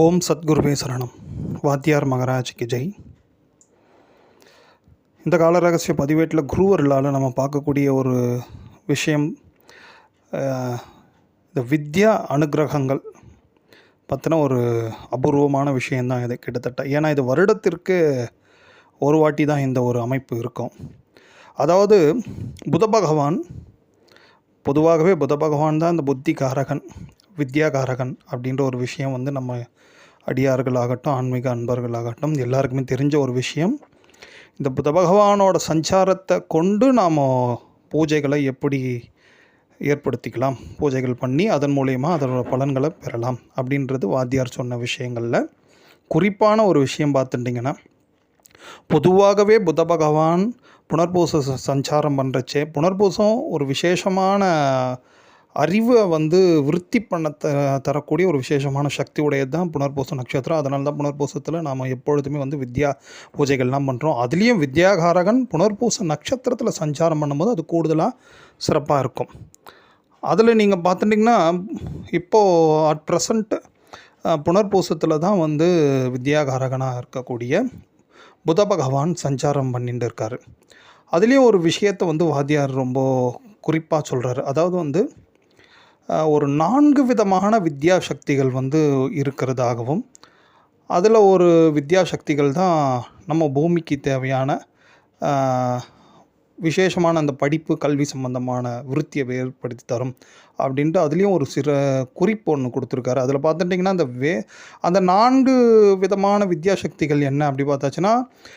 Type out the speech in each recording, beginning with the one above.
ஓம் சத்குருவே சரணம். வாத்தியார் மகராஜ்க்கு ஜெய். இந்த கால ரகசிய பதிவேட்டில் குருவர்களால் நம்ம பார்க்கக்கூடிய ஒரு விஷயம் இந்த வித்யா அனுக்கிரகங்கள் பற்றின ஒரு அபூர்வமான விஷயந்தான் இது கிட்டத்தட்ட. ஏன்னா இது வருடத்திற்கு ஒரு வாட்டி தான் இந்த ஒரு அமைப்பு இருக்கும். அதாவது புத பகவான் பொதுவாகவே புத பகவான் தான் இந்த புத்தி காரகன் வித்யா காரகன் அப்படின்ற ஒரு விஷயம் வந்து நம்ம அடியார்களாகட்டும் ஆன்மீக அன்பர்களாகட்டும் எல்லாருக்குமே தெரிஞ்ச ஒரு விஷயம். இந்த புத்த பகவானோட சஞ்சாரத்தை கொண்டு நாம் பூஜைகளை எப்படி ஏற்படுத்திக்கலாம்? பூஜைகள் பண்ணி அதன் மூலயமா அதனோட பலன்களை பெறலாம் அப்படின்றது வாத்தியார் சொன்ன விஷயங்களில். குறிப்பான ஒரு விஷயம் பார்த்துட்டிங்கன்னா பொதுவாகவே புத்த பகவான் புனர்பூச சஞ்சாரம் பண்ணுறச்சே புனர்பூசம் ஒரு விசேஷமான அறிவை வந்து விருத்தி பண்ண த தரக்கூடிய ஒரு விசேஷமான சக்தி உடையது தான் புனர்பூச நட்சத்திரம். அதனால தான் புனர்பூசத்தில் நாம் எப்பொழுதுமே வந்து வித்யா பூஜைகள்லாம் பண்ணுறோம் அதுலேயும் வித்யாகாரகன் புனர்பூச நட்சத்திரத்தில் சஞ்சாரம் பண்ணும்போது அது கூடுதலாக சிறப்பாக இருக்கும். அதில் நீங்கள் பார்த்துட்டிங்கன்னா இப்போது அட் ப்ரெசண்ட்டு புனர்பூசத்தில் தான் வந்து வித்யாகாரகனாக இருக்கக்கூடிய புத பகவான் சஞ்சாரம் பண்ணிட்டு இருக்கார். அதுலேயும் ஒரு விஷயத்தை வந்து வாத்தியார் ரொம்ப குறிப்பாக சொல்கிறாரு அதாவது வந்து ஒரு நான்கு விதமான வித்யா சக்திகள் வந்து இருக்கிறதாகவும் அதில் ஒரு வித்யா சக்திகள் தான் நம்ம பூமிக்கு தேவையான விசேஷமான அந்த படிப்பு கல்வி சம்பந்தமான விருத்தியை ஏற்படுத்தி தரும் அப்படின்ட்டு அதுலேயும் ஒரு சிறு குறிப்பு ஒன்று கொடுத்துருக்காரு. அதில் பார்த்துட்டிங்கன்னா அந்த வே அந்த நான்கு விதமான வித்யா சக்திகள் என்ன அப்படி பார்த்தாச்சுன்னா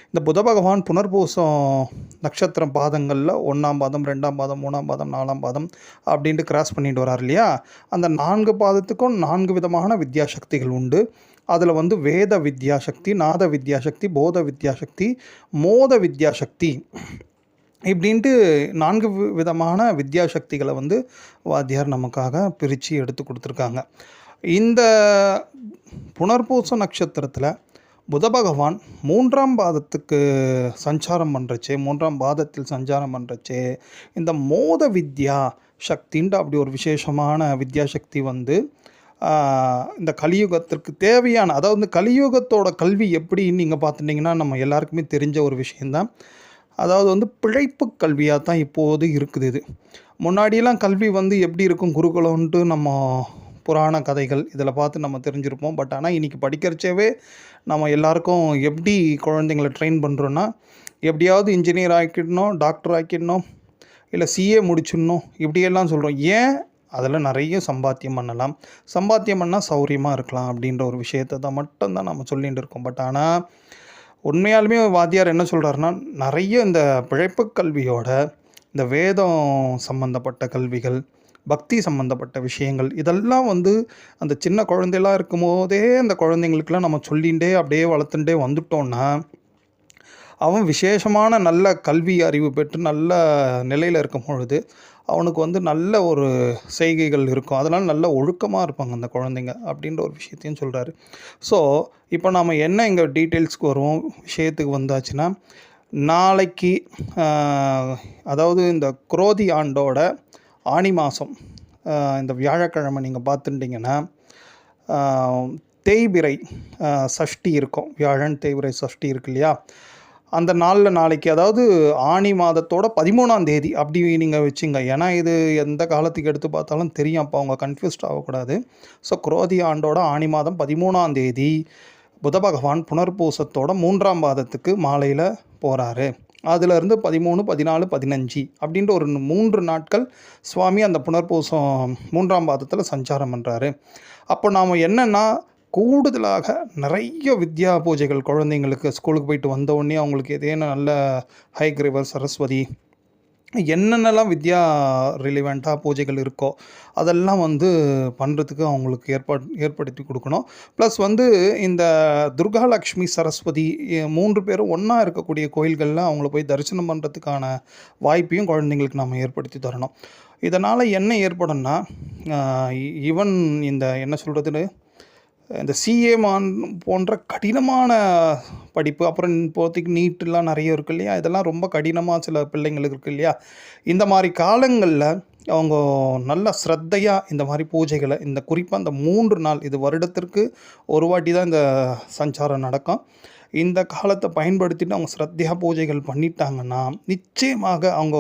இந்த புத பகவான் புனர்பூசம் நட்சத்திரம் பாதங்களில் ஒன்றாம் பாதம் ரெண்டாம் பாதம் மூணாம் பாதம் நாலாம் பாதம் அப்படின்ட்டு கிராஸ் பண்ணிட்டு வரார் இல்லையா? அந்த நான்கு பாதத்துக்கும் நான்கு விதமான வித்யா சக்திகள் உண்டு. அதில் வந்து வேத வித்யாசக்தி நாத வித்யாசக்தி போத வித்யாசக்தி மோத வித்யாசக்தி இப்படின்ட்டு நான்கு வி- விதமான வித்யாசக்திகளை வந்து வாத்தியார் நமக்காக பிரித்து எடுத்து கொடுத்துருக்காங்க. இந்த புனர்பூச நட்சத்திரத்தில் புத பகவான் மூன்றாம் பாதத்துக்கு சஞ்சாரம் பண்ணுறச்சே மூன்றாம் பாதத்தில் சஞ்சாரம் பண்ணுறச்சே இந்த மோத வித்யா சக்தின்ட்டு அப்படி ஒரு விசேஷமான வித்யாசக்தி வந்து இந்த கலியுகத்திற்கு தேவையான அதாவது கலியுகத்தோட கல்வி எப்படின்னு நீங்கள் பார்த்துட்டிங்கன்னா நம்ம எல்லாருக்குமே தெரிஞ்ச ஒரு விஷயந்தான் அதாவது வந்து பிழைப்பு கல்வியாக தான் இப்போது இருக்குது இது. முன்னாடியெல்லாம் கல்வி வந்து எப்படி இருக்கும் குருகுலம்ன்ட்டு நம்ம புராண கதைகள் இதில் பார்த்து நம்ம தெரிஞ்சிருப்போம். பட் ஆனால் இன்றைக்கி படிக்கிறச்சேவே நம்ம எல்லாருக்கும் எப்படி குழந்தைங்கள ட்ரெயின் பண்ணுறோன்னா எப்படியாவது இன்ஜினியர் ஆக்கிடணும் டாக்டர் ஆக்கிடணும் இல்லை சிஏ முடிச்சிடணும் இப்படியெல்லாம் சொல்கிறோம் ஏன் அதில் நிறைய சம்பாத்தியம் பண்ணலாம்? சம்பாத்தியம் பண்ணால் சௌரியமாக இருக்கலாம் அப்படின்ற ஒரு விஷயத்தை தான் மட்டும்தான் நம்ம சொல்லிகிட்டு இருக்கோம். பட் ஆனால் உண்மையாலுமே வாத்தியார் என்ன சொல்கிறாருன்னா நிறைய இந்த பிழைப்பு கல்வியோட இந்த வேதம் சம்பந்தப்பட்ட கல்விகள் பக்தி சம்பந்தப்பட்ட விஷயங்கள் இதெல்லாம் வந்து அந்த சின்ன குழந்தையெல்லாம் இருக்கும் போதே அந்த குழந்தைங்களுக்கெல்லாம் நம்ம சொல்லிகிட்டே அப்படியே வளர்த்துட்டே வந்துட்டோம்னா அவன் விசேஷமான நல்ல கல்வி அறிவு பெற்று நல்ல நிலையில் இருக்கும் பொழுது அவனுக்கு வந்து நல்ல ஒரு செய்கைகள் இருக்கும். அதனால் நல்ல ஒழுக்கமாக இருப்பாங்க அந்த குழந்தைங்க அப்படின்ற ஒரு விஷயத்தையும் சொல்கிறாரு ஸோ இப்போ நாம் என்ன இங்கே டீட்டெயில்ஸ்க்கு வருவோம்? விஷயத்துக்கு வந்தாச்சுன்னா நாளைக்கு அதாவது இந்த குரோதி ஆண்டோட ஆனி மாதம் இந்த வியாழக்கிழமை நீங்கள் பார்த்துட்டிங்கன்னா தேய்பிரை சஷ்டி இருக்கும். வியாழன் தேய்பிரை சஷ்டி இருக்கு இல்லையா? அந்த நாளில் நாளைக்கு அதாவது ஆனி மாதத்தோட பதிமூணாம் தேதி அப்படி நீங்கள் வச்சுங்க. ஏன்னா இது எந்த காலத்துக்கு எடுத்து பார்த்தாலும் தெரியும். அப்போ அவங்க கன்ஃபியூஸ்ட் ஆகக்கூடாது. ஸோ குரோதி ஆண்டோட ஆனி மாதம் பதிமூணாம் தேதி புத பகவான் புனர்பூசத்தோட மூன்றாம் பாதத்துக்கு மாலையில் போகிறாரு அதிலிருந்து பதிமூணு பதினாலு பதினஞ்சு அப்படின்ற ஒரு மூன்று நாட்கள் சுவாமி அந்த புனர்பூசம் மூன்றாம் பாதத்தில் சஞ்சாரம் பண்ணுறாரு அப்போ நாம் என்னென்னா கூடுதலாக நிறைய வித்யா பூஜைகள் குழந்தைங்களுக்கு ஸ்கூலுக்கு போயிட்டு வந்த அவங்களுக்கு ஏதேனும் நல்ல ஹைக்ரிவர் சரஸ்வதி என்னென்னலாம் வித்யா ரிலிவெண்ட்டாக பூஜைகள் இருக்கோ அதெல்லாம் வந்து பண்ணுறதுக்கு அவங்களுக்கு ஏற்பாடு ஏற்படுத்தி கொடுக்கணும். ப்ளஸ் வந்து இந்த துர்காலக்ஷ்மி சரஸ்வதி மூன்று பேரும் ஒன்றா இருக்கக்கூடிய கோயில்களில் அவங்கள போய் தரிசனம் பண்ணுறதுக்கான வாய்ப்பையும் குழந்தைங்களுக்கு நாம் ஏற்படுத்தி தரணும். இதனால் என்ன ஏற்படும்னா ஈவன் இந்த என்ன சொல்கிறதுன்னு இந்த சிஏ மான் போன்ற கடினமான படிப்பு அப்புறம் இப்போதைக்கு நீட்டெலாம் நிறைய இருக்கு இல்லையா? இதெல்லாம் ரொம்ப கடினமாக சில பிள்ளைங்களுக்கு இருக்குது இல்லையா? இந்த மாதிரி காலங்களில் அவங்க நல்ல ஸ்ரத்தையாக இந்த மாதிரி பூஜைகளை இந்த குறிப்பாக இந்த மூன்று நாள் இது வருடத்திற்கு ஒரு வாட்டி தான் இந்த சஞ்சாரம் நடக்கும். இந்த காலத்தை பயன்படுத்திட்டு அவங்க ஸ்ரத்தையாக பூஜைகள் பண்ணிட்டாங்கன்னா நிச்சயமாக அவங்க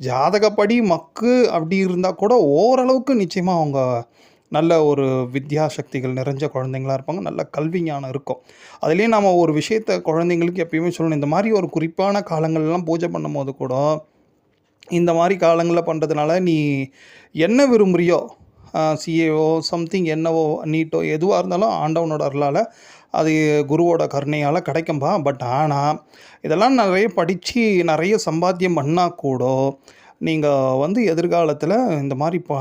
ஜாதகப்படி மக்கு அப்படி இருந்தால் கூட ஓரளவுக்கு நிச்சயமாக அவங்க நல்ல ஒரு வித்யா சக்திகள் நிறைஞ்ச குழந்தைங்களா இருப்பாங்க. நல்ல கல்வி ஞானம் இருக்கும். அதுலேயும் நம்ம ஒரு விஷயத்த குழந்தைங்களுக்கு எப்பயுமே சொல்லணும். இந்த மாதிரி ஒரு குறிப்பான காலங்கள்லாம் பூஜை பண்ணும்போது கூட இந்த மாதிரி காலங்களில் பண்ணுறதுனால நீ என்ன விரும்புகிறியோ சிஏஓ சம்திங் என்னவோ நீட்டோ எதுவாக இருந்தாலும் ஆண்டவனோட அருளால் அது குருவோட கருணையால் கிடைக்கும்பா பட் ஆனால் இதெல்லாம் நிறைய படித்து நிறைய சம்பாத்தியம் பண்ணால் கூட நீங்கள் வந்து எதிர்காலத்தில் இந்த மாதிரி பா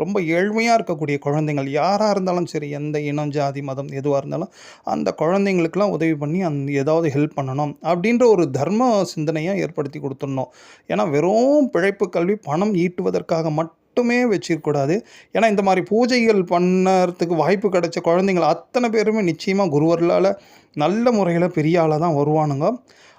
ரொம்ப ஏழ்மையாக இருக்கக்கூடிய குழந்தைங்கள் யாராக இருந்தாலும் சரி எந்த இனம் ஜாதி மதம் எதுவாக இருந்தாலும் அந்த குழந்தைங்களுக்கெல்லாம் உதவி பண்ணி அந் ஏதாவது ஹெல்ப் பண்ணணும் அப்படின்ற ஒரு தர்ம சிந்தனையை ஏற்படுத்தி கொடுத்துடணும். ஏன்னா வெறும் பிழைப்பு கல்வி பணம் ஈட்டுவதற்காக மட்டுமே வச்சிருக்கக்கூடாது ஏன்னா இந்த மாதிரி பூஜைகள் பண்ணுறதுக்கு வாய்ப்பு கிடைச்ச குழந்தைங்கள் அத்தனை பேருமே நிச்சயமாக குருவர்களால் நல்ல முறையில் பெரிய ஆளாக தான் வருவானுங்க.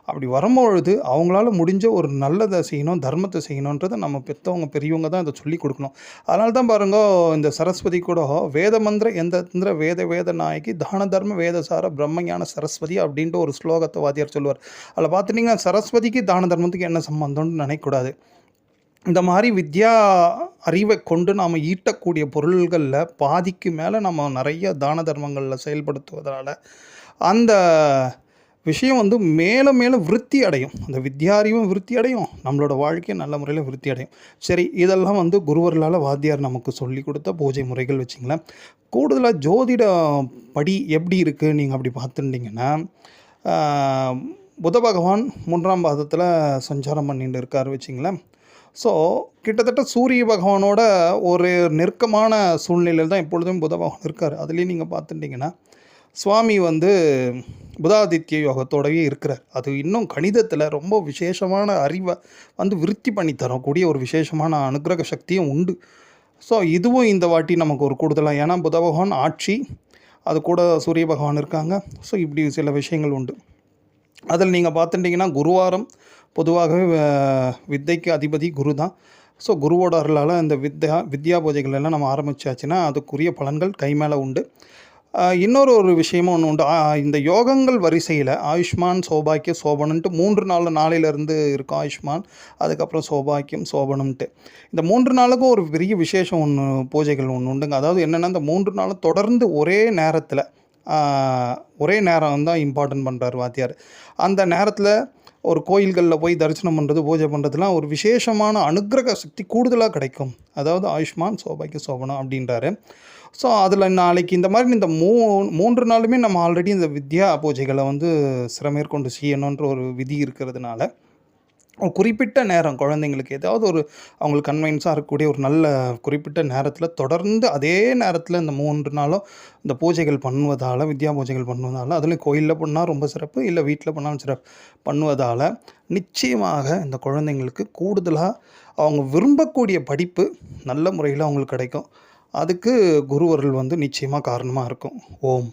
அப்படி வரும்பொழுது அவங்களால முடிஞ்ச ஒரு நல்லதை செய்யணும் தர்மத்தை செய்யணுன்றதை நம்ம பெற்றவங்க பெரியவங்க தான் இதை சொல்லி கொடுக்கணும். அதனால தான் பாருங்க இந்த சரஸ்வதி கூட வேத மந்திர எந்த வேத வேத நாயகி தான தர்ம வேதசார பிரம்மஞான சரஸ்வதி அப்படின்ட்டு ஒரு ஸ்லோகத்தை வாத்தியார் சொல்லுவார். அதில் பார்த்துட்டிங்கன்னா சரஸ்வதிக்கு தான தர்மத்துக்கு என்ன சம்பந்தம்னு நினைக்கக்கூடாது. இந்த மாதிரி வித்யா அறிவை கொண்டு நாம் ஈட்டக்கூடிய பொருள்களில் பாதிக்கு மேலே நம்ம நிறைய தான தர்மங்களில் செயல்படுத்துவதால் அந்த விஷயம் வந்து மேலும் மேலும் விருத்தி அடையும். அந்த வித்யா விருத்தி அடையும். நம்மளோட வாழ்க்கையை நல்ல முறையில் விருத்தி அடையும். சரி இதெல்லாம் வந்து குருவர்களால் வாத்தியார் நமக்கு சொல்லி கொடுத்த பூஜை முறைகள் வச்சிங்களேன். கூடுதலாக ஜோதிட படி எப்படி இருக்குது நீங்கள் அப்படி பார்த்துட்டிங்கன்னா புத பகவான் மூன்றாம் பாதத்தில் சஞ்சாரம் பண்ணிட்டு இருக்கார் வச்சிங்களேன். ஸோ கிட்டத்தட்ட சூரிய பகவானோட ஒரு நெருக்கமான சூழ்நிலையில் தான் எப்பொழுதும் புத பகவான் இருக்கார். அதுலேயும் நீங்கள் பார்த்துட்டிங்கன்னா சுவாமி வந்து புதாதித்ய யோகத்தோடவே இருக்கிறார். அது இன்னும் கணிதத்தில் ரொம்ப விசேஷமான அறிவை வந்து விருத்தி பண்ணி தரக்கூடிய ஒரு விசேஷமான அனுகிரக சக்தியும் உண்டு. ஸோ இதுவும் இந்த வாட்டி நமக்கு ஒரு கூடுதலாக ஏன்னா புத பகவான் ஆட்சி அது கூட சூரிய பகவான் இருக்காங்க. ஸோ இப்படி சில விஷயங்கள் உண்டு. அதில் நீங்கள் பார்த்துட்டிங்கன்னா குருவாரம் பொதுவாகவே வித்தைக்கு அதிபதி குரு தான். ஸோ குருவோட அருளால் இந்த வித்யா வித்யா பூஜைகள் எல்லாம் நம்ம ஆரம்பித்தாச்சுன்னா அதுக்குரிய பலன்கள் கை மேலே உண்டு. இன்னொரு ஒரு விஷயமும் ஒன்று உண்டு. இந்த யோகங்கள் வரிசையில் ஆயுஷ்மான் சோபாக்கியம் சோபனன்ட்டு மூன்று நாள் நாளையிலேருந்து இருக்கும் ஆயுஷ்மான் அதுக்கப்புறம் சோபாக்கியம் சோபனம்ட்டு இந்த மூன்று நாளுக்கும் ஒரு பெரிய விசேஷம் ஒன்று பூஜைகள் ஒன்று உண்டுங்க. அதாவது என்னென்னா இந்த மூன்று நாளும் தொடர்ந்து ஒரே நேரத்தில் ஒரே நேரம் தான் இம்பார்ட்டன்ட் பண்ணுறார் வாத்தியார். அந்த நேரத்தில் ஒரு கோயில்களில் போய் தரிசனம் பண்ணுறது பூஜை பண்ணுறதுலாம் ஒரு விசேஷமான அனுகிரக சக்தி கூடுதலாக கிடைக்கும். அதாவது ஆயுஷ்மான் சோபாக்கிய சோபனம் அப்படின்றாரு. ஸோ அதில் நாளைக்கு இந்த மாதிரி இந்த மூ மூன்று நாளுமே நம்ம ஆல்ரெடி இந்த வித்யா பூஜைகளை வந்து சிறமேற்கொண்டு செய்யணுன்ற ஒரு விதி இருக்கிறதுனால ஒரு குறிப்பிட்ட நேரம் குழந்தைங்களுக்கு ஏதாவது ஒரு அவங்களுக்கு கன்வைன்ஸாக இருக்கக்கூடிய ஒரு நல்ல குறிப்பிட்ட நேரத்தில் தொடர்ந்து அதே நேரத்தில் இந்த மூன்று நாளும் இந்த பூஜைகள் பண்ணுவதால் வித்யா பூஜைகள் பண்ணுவதால் அதுலேயும் கோயிலில் பண்ணால் ரொம்ப சிறப்பு இல்லை வீட்டில் பண்ணாலும் சிறப்பு பண்ணுவதால் நிச்சயமாக இந்த குழந்தைங்களுக்கு கூடுதலாக அவங்க விரும்பக்கூடிய படிப்பு நல்ல முறையில் அவங்களுக்கு கிடைக்கும். அதுக்கு குருவர்கள் வந்து நிச்சயமாக காரணமாக இருக்கும். ஓம்.